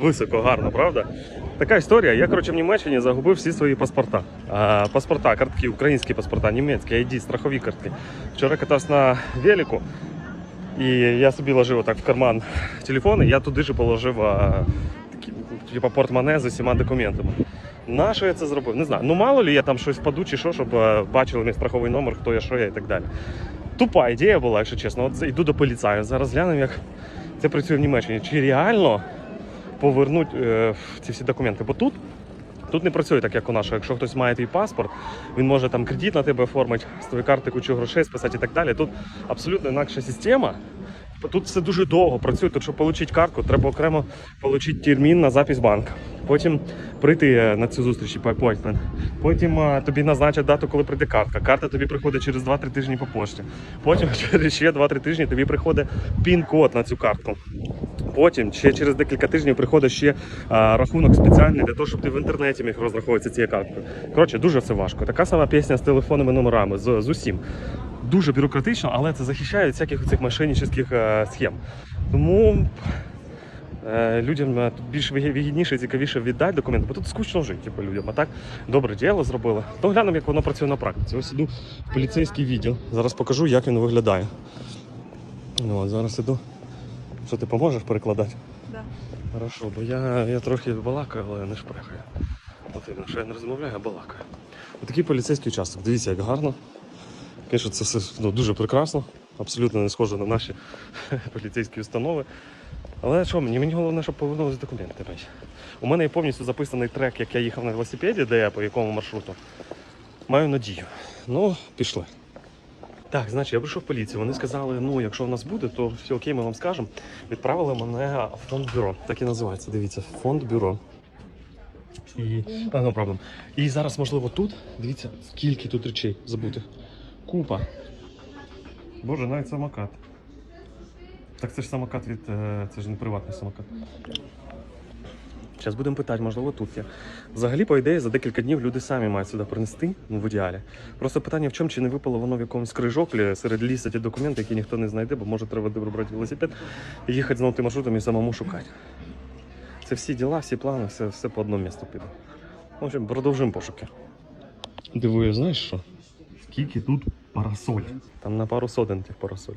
Високо, гарно, правда? Така історія. Я, коротше, в Німеччині загубив всі свої паспорта. А, паспорта, картки, українські паспорта, німецькі, ID, страхові картки. Вчора катався на велику, і я собі ложив отак в карман телефон, і я туди ж положив а, такі, типу, портмоне з усіма документами. На що я це зробив? Не знаю. Ну мало ли я там щось впаду чи що, щоб бачили мій страховий номер, хто я, що я і так далі. Тупа ідея була, якщо чесно. От йду до поліцаю. Зараз глянемо, як це працює в Німеччині. Чи реально повернуть е, ці всі документи? Бо тут. Тут не працює так, як у нашого. Якщо хтось має твій паспорт, він може там кредит на тебе оформити, з твоєї карти кучу грошей списати і так далі. Тут абсолютно інакша система. Тут все дуже довго працює. Тут, щоб отримати картку, треба окремо отримати термін на запись банку. Потім прийти е, на цю зустріч по appointment. Потім е, тобі назначать дату, коли прийде картка. Карта тобі приходить через 2-3 тижні по пошті. Потім через ще 2-3 тижні тобі приходить пін-код на цю картку. Потім ще через декілька тижнів приходить ще а, рахунок спеціальний для того, щоб ти в інтернеті міг розраховуватися цією карткою. Коротше, дуже все важко. Така сама пісня з телефонними номерами, з, з усім. Дуже бюрократично, але це захищає від всяких цих мошеннических е, схем. Тому е, людям е, тут більш вигідніше і цікавіше віддати документи, бо тут скучно жити типу, людям. А так добре діло зробили. То глянемо, як воно працює на практиці. Ось іду в поліцейський відділ. Зараз покажу, як він виглядає. Ну, от, зараз іду. Що ти поможеш перекладати? Да. Хорошо, бо я, я трохи балакаю, але не шпрехаю. От іменно, що я не розмовляю, а балакаю. Отакий поліцейський участок. Дивіться, як гарно. Звісно, це все ну, дуже прекрасно, абсолютно не схоже на наші поліцейські установи. Але що мені? Мені головне, щоб повернулися документи. мені. У мене є повністю записаний трек, як я їхав на велосипеді, де я по якому маршруту. Маю надію. Ну, пішли. Так, значить, я прийшов в поліцію. Вони сказали, ну, якщо в нас буде, то все окей, ми вам скажемо. Відправили мене в фонд бюро. Так і називається. Дивіться, фонд бюро. І... No problem. І зараз, можливо, тут. Дивіться, скільки тут речей забутих. Купа. Боже, навіть самокат. Так це ж самокат від. е, Це ж не приватний самокат. Зараз будемо питати, можливо, тут є. Взагалі, по ідеї, за декілька днів люди самі мають сюди принести, ну в ідеалі. Просто питання в чому, чи не випало воно в якомусь крижоклі серед лісу ті документи, які ніхто не знайде, бо може треба вибрати велосипед і їхати знову тим маршрутом і самому шукати. Це всі діла, всі плани, все, все по одному місту піде. В общем, продовжуємо пошуки. Дивую, знаєш що? Скільки тут парасоль? Там на пару сотень тих парасоль.